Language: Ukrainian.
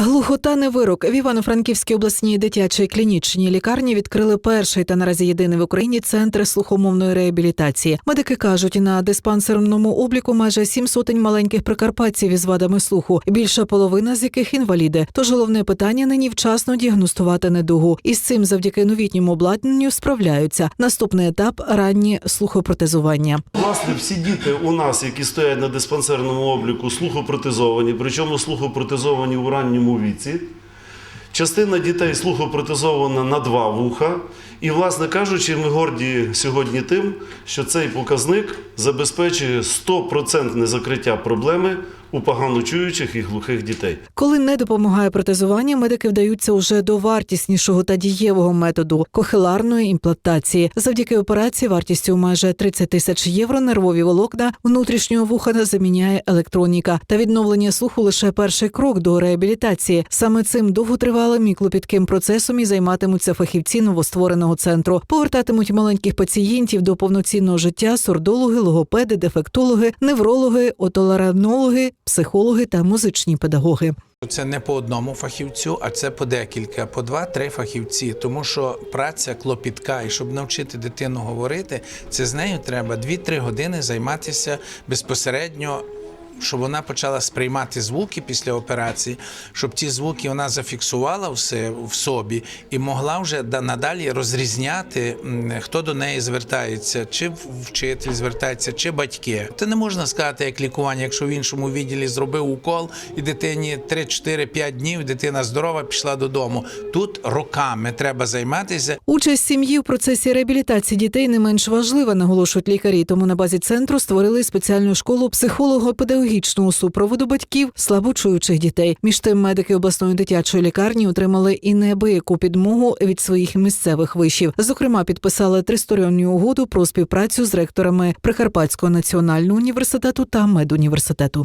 Глухота не вирок в Івано-Франківській обласній дитячій клінічній лікарні відкрили перший та наразі єдиний в Україні центр слухомовної реабілітації. Медики кажуть, на диспансерному обліку майже сім сотень маленьких прикарпатців із вадами слуху, більша половина з яких інваліди. Тож головне питання нині вчасно діагностувати недугу. І з цим завдяки новітньому обладнанню справляються. Наступний етап ранні слухопротезування. Власне, всі діти у нас, які стоять на диспансерному обліку, слухопротезовані, причому слухопротезовані у ранньому віці. Частина дітей слухопротезована на два вуха. І, власне кажучи, ми горді сьогодні тим, що цей показник забезпечує 100% закриття проблеми у погано чуючих і глухих дітей. Коли не допомагає протезування, медики вдаються уже до вартіснішого та дієвого методу кохеларної імплантації. Завдяки операції вартістю майже 30 тисяч євро нервові волокна внутрішнього вуха заміняє електроніка. Та відновлення слуху лише перший крок до реабілітації. Саме цим довготривалим і клопітким процесом і займатимуться фахівці новоствореного центру. Повертатимуть маленьких пацієнтів до повноцінного життя сурдологи, логопеди, дефектологи, неврологи, отоларингологи, психологи та музичні педагоги. Це не по одному фахівцю, а це по декілька, по два-три фахівці. Тому що праця клопітка, і щоб навчити дитину говорити, це з нею треба 2-3 години займатися безпосередньо. Щоб вона почала сприймати звуки після операції, щоб ті звуки вона зафіксувала все в собі і могла вже да- надалі розрізняти, хто до неї звертається, чи вчитель звертається, чи батьки. Це не можна сказати як лікування, якщо в іншому відділі зробив укол, і дитині 3-4-5 днів, дитина здорова, пішла додому. Тут роками треба займатися. Участь сім'ї в процесі реабілітації дітей не менш важлива, наголошують лікарі. Тому на базі центру створили спеціальну школу психолого-педагогічного супроводу батьків слабочуючих дітей. Між тим, медики обласної дитячої лікарні отримали і неабияку підмогу від своїх місцевих вишів. Зокрема, підписали тристоронню угоду про співпрацю з ректорами Прикарпатського національного університету та медуніверситету.